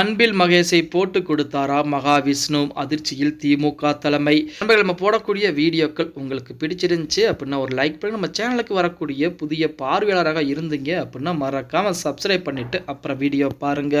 அன்பில் மகேஷை போட்டு கொடுத்தாரா மகாவிஷ்ணு? அதிர்ச்சியில் திமுக தலைமை. நண்பர்கள் நம்ம போடக்கூடிய வீடியோக்கள் உங்களுக்கு பிடிச்சிருந்துச்சு அப்படின்னா ஒரு லைக் பண்ணி நம்ம சேனலுக்கு வரக்கூடிய புதிய பார்வையாளராக இருந்தீங்க அப்படின்னா மறக்காம சப்ஸ்கிரைப் பண்ணிட்டு அப்புறம் வீடியோ பாருங்க.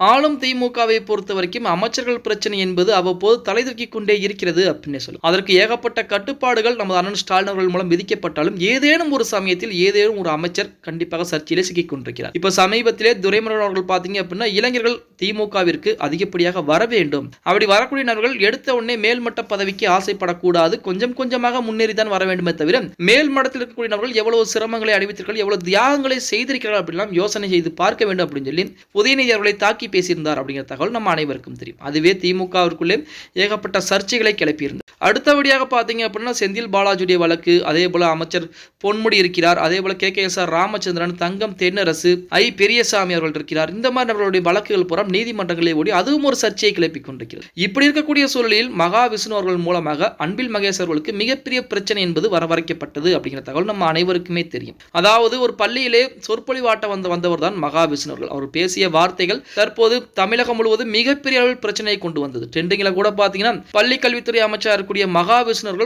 ஆளும் திமுகவை பொறுத்த வரைக்கும் அமைச்சர்கள் பிரச்சனை என்பது அவ்வப்போது தலை தூக்கி கொண்டே இருக்கிறது அப்படின்னு சொல்லும். அதற்கு ஏகப்பட்ட கட்டுப்பாடுகள் நமது அண்ணன் ஸ்டாலின் அவர்கள் மூலம் விதிக்கப்பட்டாலும் ஏதேனும் ஒரு சமயத்தில் ஏதேனும் ஒரு அமைச்சர் கண்டிப்பாக சர்ச்சையிலே சிக்கிக் கொண்டிருக்கிறார். இப்ப சமீபத்திலே துரைமுருகன் அவர்கள் பார்த்தீங்க அப்படின்னா இளைஞர்கள் திமுகவிற்கு அதிகப்படியாக வர வேண்டும். அப்படி வரக்கூடிய நபர்கள் எடுத்த உடனே மேல்மட்ட பதவிக்கு ஆசைப்படக்கூடாது. கொஞ்சம் கொஞ்சமாக முன்னேறி தான் வர வேண்டுமே தவிர மேல் மட்டத்தில் இருக்கக்கூடிய நபர்கள் எவ்வளவு சிரமங்களை அறிவித்திருக்கிறார்கள் எவ்வளவு தியாகங்களை செய்திருக்கிறார்கள் அப்படிலாம் யோசனை செய்து பார்க்க வேண்டும் அப்படின்னு சொல்லி உதயநிதி அவர்களை தாக்கி தாக்கி பேசியிருந்தார் அப்படிங்கிற தகவல் நம்ம அனைவருக்கும் தெரியும். அதுவே திமுகவிற்குள்ளே ஏகப்பட்ட சர்ச்சைகளை கிளப்பியிருந்தது. அடுத்தபடியாக பார்த்தீங்க அப்படின்னா செந்தில் பாலாஜியுடைய வழக்கு அதே போல் அமைச்சர் பொன்முடி இருக்கிறார் அதே போல் K. K. S. R. Ramachandran Thangam Thennarasu I. Periyasamy அவர்கள் இருக்கிறார். இந்த மாதிரி நபர்களுடைய வழக்குகள் புறம் நீதிமன்றங்களே ஓடி அதுவும் ஒரு சர்ச்சையை கிளப்பி கொண்டிருக்கிறது. இப்படி இருக்கக்கூடிய சூழலில் மகா விஷ்ணு அவர்கள் மூலமாக அன்பில் மகேஷ் அவர்களுக்கு மிகப்பெரிய பிரச்சனை என்பது வரவரைக்கப்பட்டது அப்படிங்கிற தகவல் நம்ம அனைவருக்குமே தெரியும். அதாவது ஒரு பள்ளியிலே சொற்பொழிவாட்ட வந்த வந்தவர் தான் மகா விஷ்ணு அவர்கள். அவர் பேசிய வார்த்தைகள் தற்போது தமிழகம் முழுவதும் மிகப்பெரிய அளவில் பிரச்சனையை கொண்டு வந்தது. ட்ரெண்டிங்கில் கூட பார்த்தீங்கன்னா பள்ளி கல்வித்துறை அமைச்சர் இருக்கக்கூடிய மகா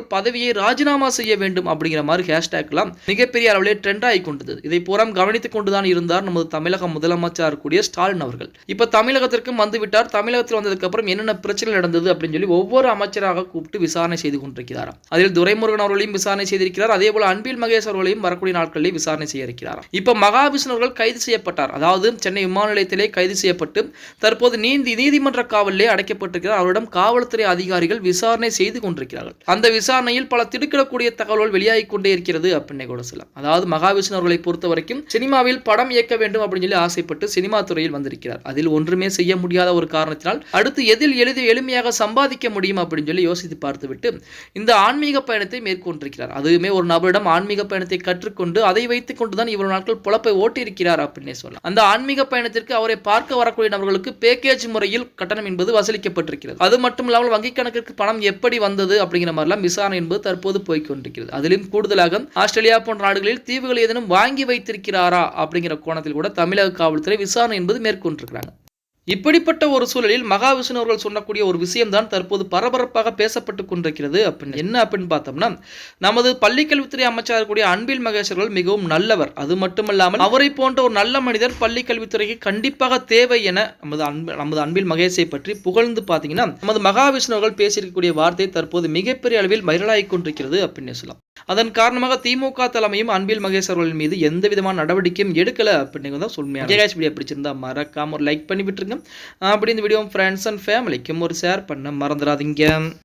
பதவியை ராஜினாமா செய்ய வேண்டும் அப்படிங்கிற மாதிரி ஹேஷ்டேக்லாம் மிகப்பெரிய அளவிலே ட்ரெண்ட் ஆகி கொண்டது. இதை பூரம் கவனித்துக் கொண்டுதான் இருந்தார் நமது தமிழக முதலமைச்சர் இருக்கக்கூடிய ஸ்டாலின் அவர்கள். இப்ப தமிழகத்திற்கும் வந்துவிட்டார். தமிழகத்தில் வந்ததுக்கு அப்புறம் என்னென்ன பிரச்சனை நடந்தது அப்படின்னு சொல்லி ஒவ்வொரு அமைச்சராக கூப்பிட்டு விசாரணை செய்து கொண்டிருக்கிறார் அதில் துரைமுருகன் அவர்களையும் விசாரணை செய்திருக்கிறார். அதே போல அன்பில் மகேஷ் அவர்களையும் வரக்கூடிய நாட்களில் விசாரணை செய்ய இருக்கிறார் இப்ப மகாவிஷ்ணு அவர்கள் கைது செய்யப்பட்டார். அதாவது சென்னை விமான நிலையத்திலே கைது செய்யப்பட்டு தற்போது நீதி நீதிமன்ற காவலிலே அடைக்கப்பட்டிருக்கிறார் அவரிடம் காவல்துறை அதிகாரிகள் விசாரணை செய்து கொண்டிருக்கிறார்கள். அந்த விசாரணையில் பல திடுக்கிடக்கூடிய தகவல்கள் வெளியாகி கொண்டே இருக்கிறது அப்படின்னு கூட சொல்லலாம். அதாவது மகாவிஷ்ணு அவர்களை பொறுத்த வரைக்கும் சினிமாவில் படம் இயக்க வேண்டும் அப்படின்னு சொல்லி ஆசைப்பட்டு சினிமா துறையில் வந்திருக்கிறார். அதில் ஒன்றுமே செய்ய முடியாத ஒரு காரணத்தினால் அடுத்து எதில் எளிது எளிமையாக சம்பாதிக்க முடியும் அப்படின்னு சொல்லி யோசித்து பார்த்துவிட்டு இந்த ஆன்மீக பயணத்தை மேற்கொண்டிருக்கிறார். அதுவுமே ஒரு நபரிடம் ஆன்மீக பயணத்தை கற்றுக்கொண்டு அதை வைத்துக் கொண்டுதான் இவ்வளவு நாட்கள் புலப்பை ஓட்டியிருக்கிறார் அப்படின்னே சொல்லலாம். அந்த ஆன்மீக பயணத்திற்கு அவரை பார்க்க வரக்கூடிய நபர்களுக்கு பேக்கேஜ் முறையில் கட்டணம் என்பது வசூலிக்கப்பட்டிருக்கிறது. அது மட்டும் இல்லாமல் வங்கிக் கணக்கிற்கு பணம் எப்படி வந்தது அப்படிங்கிற மாதிரிலாம் விசாரணை என்பது தற்போது போய்கொண்டிருக்கிறது அதிலும் கூடுதலாக ஆஸ்திரேலியா போன்ற நாடுகளில் தீவுகள் ஏதேனும் வாங்கி வைத்திருக்கிறாரா அப்படிங்கிற கோணத்தில் கூட தமிழக காவல்துறை விசாரணை என்பது மேற்கொண்டிருக்கிறாங்க. இப்படிப்பட்ட ஒரு சூழலில் மகாவிஷ்ணு அவர்கள் சொல்லக்கூடிய ஒரு விஷயம்தான் தற்போது பரபரப்பாக பேசப்பட்டு கொண்டிருக்கிறது அப்படின்னு. என்ன அப்படின்னு பார்த்தோம்னா நமது பள்ளிக்கல்வித்துறை அமைச்சர் கூடிய அன்பில் மகேஷ் அவர்கள் மிகவும் நல்லவர். அது மட்டுமல்லாமல் அவரை போன்ற ஒரு நல்ல மனிதர் பள்ளிக்கல்வித்துறைக்கு கண்டிப்பாக தேவை என நமது அன்பு நமது அன்பில் மகேஷை பற்றி புகழ்ந்து பார்த்தீங்கன்னா நமது மகாவிஷ்ணு அவர்கள் பேசியிருக்கக்கூடிய வார்த்தை தற்போது மிகப்பெரிய அளவில் வைரலாகி கொண்டிருக்கிறது அப்படின்னு சொல்லலாம். அதன் காரணமாக திமுக தலைமையும் அன்பில் மகேஷ் அவர்கள் மீது எந்த விதமான நடவடிக்கையும் எடுக்கல. அப்படின்னு தான் சொல்லுங்க. வீடியோ பிடிச்சிருந்தா மறக்காம ஒரு லைக் பண்ணி விட்டுருங்க. அப்படி இந்த வீடியோ ஃப்ரெண்ட்ஸ் அண்ட் ஃபேமிலிக்கும் ஒரு ஷேர் பண்ண மறந்துடாதீங்க.